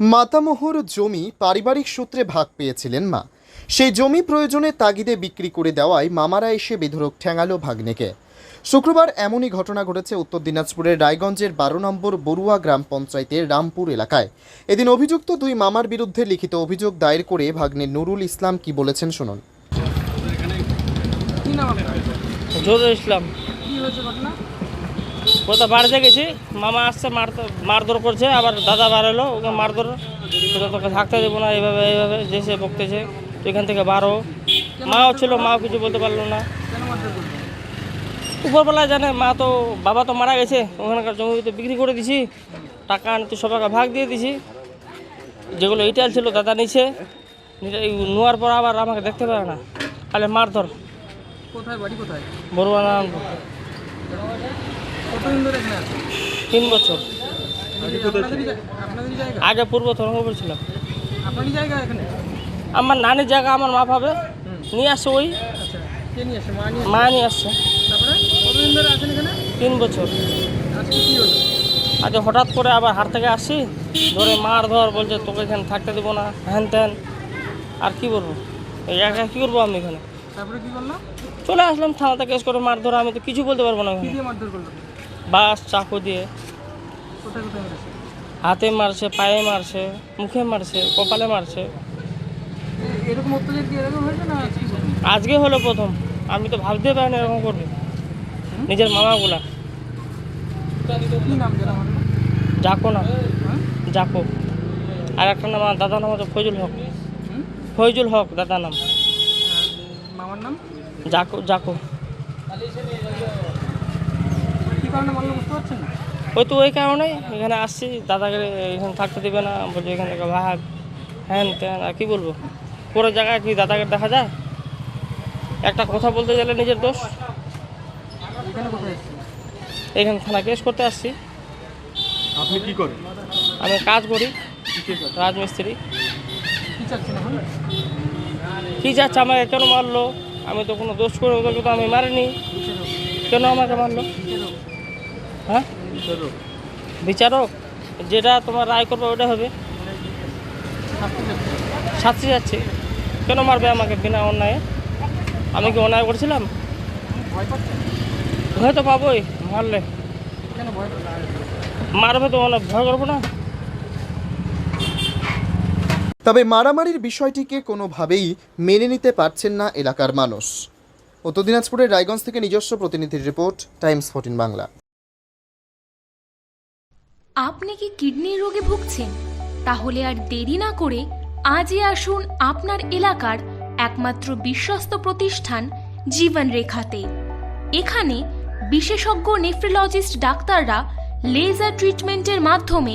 মাতামোহর জমি পারিবারিক সূত্রে ভাগ পেয়েছিলেন মা। সেই জমি প্রয়োজনে তাগিদে বিক্রি করে দেওয়ায় মামারা এসে বেধরক ঠেঙালো ভাগ্নেকে। শুক্রবার এমনই ঘটনা ঘটেছে উত্তর দিনাজপুরের রায়গঞ্জের বারো নম্বর বড়ুয়া গ্রাম পঞ্চায়েতের রামপুর এলাকায়। এদিন অভিযুক্ত দুই মামার বিরুদ্ধে লিখিত অভিযোগ দায়ের করে ভাগ্নে নুরুল ইসলাম কি বলেছেন শুনুন। ইসলাম। কি হয়েছে ঘটনা? কোথাও বাড়িতে গেছি মামা আসছে মার মারধর করছে আবার দাদা বার এলো ওকে মারধর তোকে থাকতে দেবো না এইভাবে এইভাবে যে সে বকতেছে তো এখান থেকে বারো মাও ছিল মাও কিছু বলতে পারল না। উপরবেলায় জানে মা তো বাবা তো মারা গেছে ওখানকার জমি তো বিক্রি করে দিছি টাকা আনতে সবাইকে ভাগ দিয়ে দিছি। যেগুলো ইটাল ছিল দাদা নিচে নোয়ার পর আবার আমাকে দেখতে পারে না তাহলে মারধর। কোথায় বাড়ি কোথায়? বড়ুয়া নাম। কতদিন ধরে এখানে আছে তিন বছর। আগে পূর্ব তরঙ্গপুর ছিলাম আপনারই জায়গা এখানে? আমার নানির জায়গা আমার মা পাবে নিয়ে আসছে ওই। আচ্ছা আসে? মা নিয়ে আসে? আসছে তিন বছর। আজ হঠাৎ করে আবার হাট থেকে আসছি ধরে মার ধর বলছে তোকে এখানে থাকতে দেবো না। হ্যান ত্যান। আর কি বলব? এই একা কী করব আমি এখানে? তারপরে কি করল চলে আসলাম থানাতে কেস করে মার ধরে আমি তো কিছু বলতে পারব না কি দিয়ে মারধর করল? বাস চাকু দিয়ে। কোথায় কোথায় মেরেছে? হাতে মারছে পায়ে মারছে মুখে মারছে কপালে মারছে। এরকম অত্যাচার কি এরকম হয়েছে না আজকে হলো প্রথম। আমি তো ভাবতে পারিনি এরকম করবে। নিজের মামাগুলা। কি নাম যাকো না জাকো আর একটা নাম দাদার নাম হচ্ছে ফৈজুল হক? ফৈজুল হক মামার নাম। জাকো জাকো ওই তো ওই কারণে এখানে আসছি দাদাকে এখানে থাকতে দেবে না বলছে এখান থেকে ভাগ হ্যান ত্যান আর কী বলব? পুরো জায়গায় কি দাদাকে দেখা যায়? একটা কথা বলতে গেলে নিজের দোষ। এখানে থানা কেস করতে আসছি। আপনি কি করেন? আমি কাজ করি রাজমিস্ত্রি। কি যাচ্ছে আমাকে কেন মারলো? আমি তো কোনো দোষ করে ওদেরকে তো আমি মারিনি। কেন আমাকে মারলো? হ্যাঁ? বিচারক, যেটা তোমার রায় করবে ওটা হবে। শাস্তি যাচ্ছে। কেন মারবে আমাকে বিনা অন্যায়ে? আমি কি অন্যায় করছিলাম? ভয় তো পাবোই, মারলে। মারবে তো অনেক, ভয় করব না। তবে মারামারির বিষয়টিকে কোনোভাবেই মেনে নিতে পারছেন না এলাকার মানুষ। উত্তর দিনাজপুরের রায়গঞ্জ থেকে নিজস্ব প্রতিনিধির রিপোর্ট, টাইমস ফোর্টিন বাংলা। আপনি কি কিডনির রোগে ভুগছেন? তাহলে আর দেরি না করে আজই আসুন আপনার এলাকার একমাত্র বিশ্বস্ত প্রতিষ্ঠান জীবন রেখাতে এখানে বিশেষজ্ঞ নেফ্রোলজিস্ট ডাক্তাররা লেজার ট্রিটমেন্টের মাধ্যমে